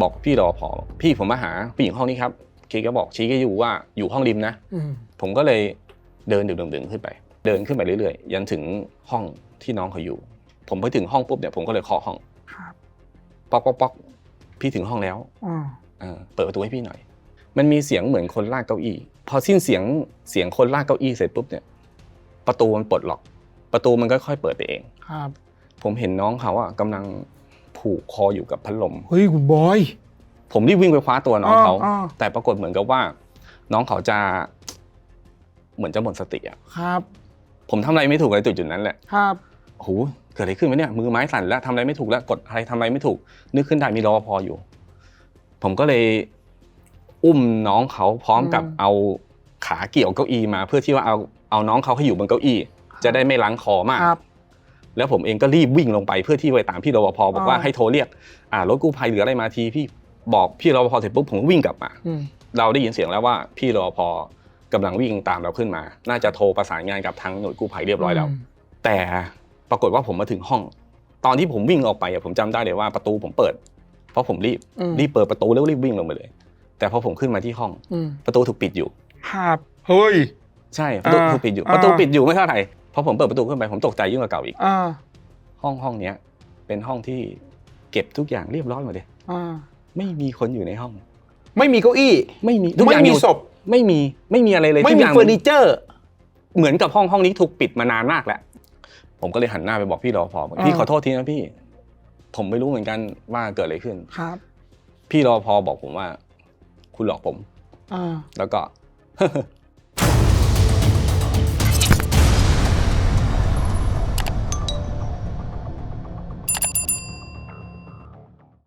บอกพี่รอพอพี่ผมมาหาผู้หญิงห้องนี้ครับคีก็บอกชี้ก็อยู่ว่าอยู่ห้องริมนะอืมผมก็เลยเดินดึงๆๆขึ้นไป เดินขึ้นไปเรื่อยๆ ยันถึงห้องที่น้องเขาอยู่ ผมไปถึงห้องปุ๊บเนี่ยผมก็เลยเคาะห้องครับป๊อกป๊อกป๊อกพี่ถึงห้องแล้วอ่าเออเปิดประตูให้พี่หน่อย มันมีเสียงเหมือนคนลากเก้าอี้ พอสิ้นเสียงเสียงคนลากเก้าอี้เสร็จปุ๊บเนี่ย ประตูมันปลดล็อก ประตูมันก็ค่อยเปิดไปเองครับ ผมเห็นน้องเขาอะกำลัง ผูกคออยู่กับพัดลม เฮ้ยคุณบอย ผมรีบวิ่งไปคว้าตัวน้องเขาอ่า แต่ปรากฏเหมือนกับว่า น้องเขาจะ เหมือนจะหมดสติอะครับผมทำอะไรไม่ถูกในจุดจุดๆนั้นแหละ ครับโอ้โห เกิดอะไรขึ้นวะเนี่ย มือไม้สั่นแล้วทำอะไรไม่ถูกแล้ว กดอะไรทำอะไรไม่ถูก นึกขึ้นได้มีรอพออยู่ ผมก็เลยอุ้มน้องเขาพร้อมกับอืมเอาขาเกี่ยวเก้าอี้มา เพื่อที่ว่าเอาเอาน้องเขาให้อยู่บนเก้าอี้ จะได้ไม่ล้างคอมาก ครับ แล้วผมเองก็รีบวิ่งลงไปเพื่อที่ไปตามพี่รปภบอกว่าอ่าให้โทรเรียกอ่ารถกู้ภัยหรืออะไรมาทีพี่บอกพี่รปภเสร็จปุ๊บผมก็วิ่งกลับมาอืมเราได้ยินเสียงแล้วว่าพี่รปภกำลังวิ่งตามเราขึ้นมา น่าจะโทรประสานงานกับทางหน่วยกู้ภัยเรียบร้อยแล้ว แต่ปรากฏว่าผมมาถึงห้อง ตอนที่ผมวิ่งออกไปอะผมจำได้เลยว่าประตูผมเปิด เพราะผมรีบอืมรีบเปิดประตูแล้วรีบวิ่งลงไปเลย แต่พอผมขึ้นมาที่ห้องอืมประตูถูกปิดอยู่ครับเฮ้ยใช่ประตูอ่าถูกปิดอยู่อ่าประตูปิดอยู่ไม่เท่าไหร่พ อผมเปิดประตูขึ้นไปผมตกใจยิ่งกว่าเก่าอีกอ่าห้องห้องเนี้ย เป็นห้องที่เก็บทุกอย่างเรียบร้อยหมดเลยอ่าไม่มีคนอยู่ในห้อง ไม่มีเก้าอี้ ไม่มีทุกอไม่ย่างมีอยู่ศพไม่มีไม่มีอะไรเลยไม่ทุกมีอย่างเฟอร์นิเจอร์ เหมือนกับห้องห้องนี้ถูกปิดมานานมากแล้วผมก็เลยหันหน้าไปบอกพี่รอพอบอกพี่อ่า ขอโทษทีนะพี่ ผมไม่รู้เหมือนกันว่าเกิดอะไรขึ้น ครับพี่รอพอบอกผมว่า คุณหลอกผม อ่าแล้วก็